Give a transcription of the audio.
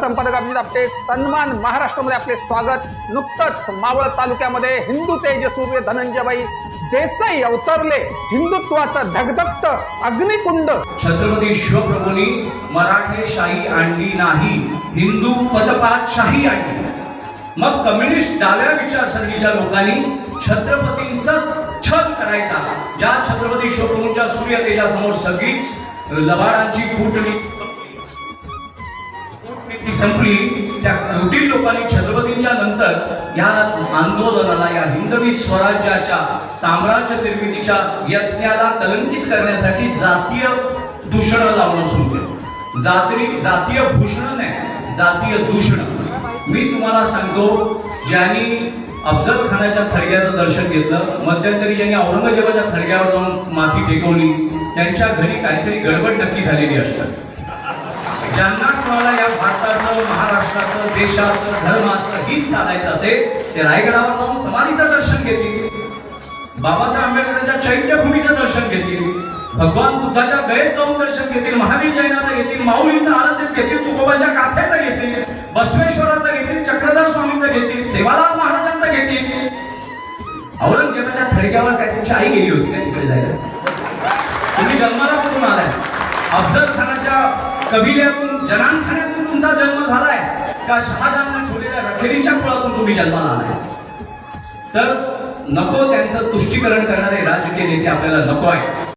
संपादक अभिजित आपटे सन्मान महाराष्ट्रामध्ये आपले स्वागत. नुकतंच मावळ तालुक्यामध्ये हिंदू तेजसूर्य धनंजयबाई देसाई अवतरले. हिंदुत्वाचं धगधगत अग्निकुंड. छत्रपती शिवप्रभूंनी मराठेशाही आणली नाही हिंदू पदपातशाही आणली मग कम्युनिस्ट डाव्या विचारसरणीच्या लोकांनी छत्रपतींचा छत करायचा. ज्या छत्रपती शिवप्रभूंच्या सूर्य तेजासमोर सगळीच लबाडांची कूटनीती संपली संपली. त्या कोटी लोकांनी छत्रपतींच्या नंतर या आंदोलनाला या हिंदवी स्वराज्याच्या साम्राज्य निर्मितीच्या यज्ञाला कलंकित करण्यासाठी जातीय दूषण लावणं सुरू केलं. जाती जातीय भूषण नाही जातीय दूषण. मी तुम्हाला सांगतो ज्यांनी अफजल खानाच्या थडग्याचं दर्शन घेतलं मध्यंतरी ज्यांनी औरंगजेबाच्या थडग्यावर जाऊन माती टेकवली त्यांच्या घरी काहीतरी गडबड नक्की झालेली असतात ज्यांना कोणाला राष्ट्राचं देशाचं धर्माचं हित साधायचं असेल ते रायगडावर जाऊन समाधीचं दर्शन घेतील. बाबासाहेब आंबेडकरांच्या चैत्यभूमीचं दर्शन घेतील. भगवान बुद्धाच्या गयेत जाऊन दर्शन घेतील. महावीर जैनाचं घेतील. माऊलींचं आराध्य घेतील. तुकोबाच्या काथ्याचं घेतील. बसवेश्वराचं घेतील. चक्रधर स्वामीचं घेतील. सेवालाल महाराजांचं घेतील. औरंगजेबाच्या थडक्यावर काय तुमची आई गेली होती काय तिकडे जायला? तुम्ही जन्माला कुठून आलाय? अफजल खानाच्या कबिल्यातून जनान खाण्यातून तुमचा जन्म त्या का शहाजहानने ठेवलेल्या रखेरीच्या कुळातून तुम्ही जन्माला आलाय? तर नको त्यांचं तुष्टीकरण करणारे राजकीय नेते आपल्याला नको आहे